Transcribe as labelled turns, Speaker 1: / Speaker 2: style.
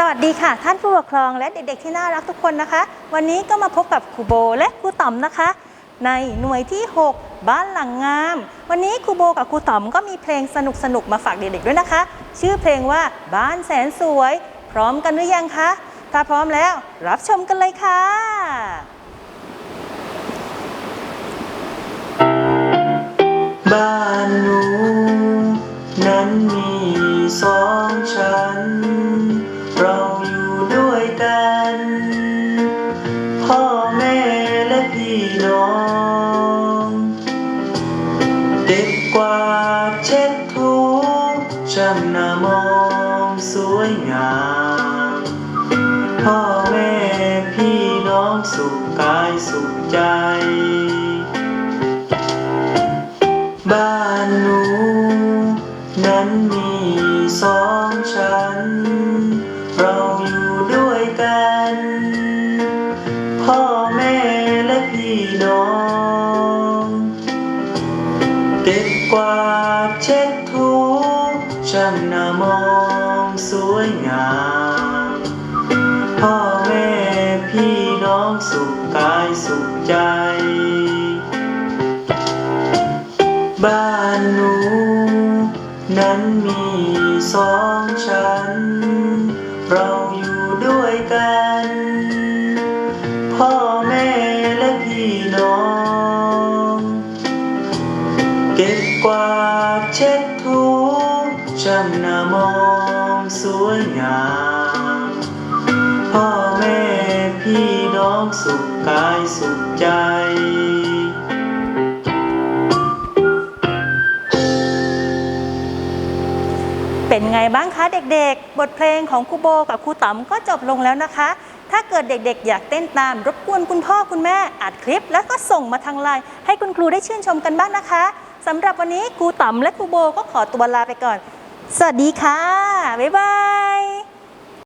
Speaker 1: สวัสดีค่ะ ท่านผู้ปกครองและเด็กๆที่น่ารักทุกคนนะคะ วันนี้ก็มาพบกับครูโบและครูต๋อมนะคะ ในหน่วยที่ 6 บ้านหลังงาม วันนี้ครูโบกับครูต๋อมก็มีเพลงสนุกๆมาฝากเด็กๆด้วยนะคะ ชื่อเพลงว่าบ้านแสนสวย พร้อมกันหรือยังคะถ้าพร้อมแล้วรับชมกันเลยค่ะ
Speaker 2: บ้านหนูนั้นมี เก็บกว่าเช็ดถูช่างหน้ามองสวยงาม พ่อแม่พี่น้องสุขกายสุขใจ บ้านหนู นั้นมีสองชั้น เราอยู่ด้วยกัน พ่อ เก็บกวาดเช็ดถูช่างน้ามองสวยงาม พ่อแม่พี่น้องสุขกายสุขใจ บ้านหนู นั้นมีสองชั้น เราอยู่ด้วยกัน พ่อ ช่างน้ามองสวยงาม พ่อแม่พี่น้องสุขกายสุขใจ
Speaker 1: เป็นไงบ้างคะเด็กๆ บทเพลงของครูโบกับครูต๋อมก็จบลงแล้วนะคะ ถ้าเกิดเด็กๆ อยากเต้นตาม รบกวนคุณพ่อคุณแม่อัดคลิป แล้วก็ส่งมาทางไลน์ให้คุณครูได้ชื่นชมกันบ้างนะคะสำหรับวันนี้ครูต๋อมและครูโบก็ขอตัวลาไปก่อน สวัสดีค่ะ บ๊ายบาย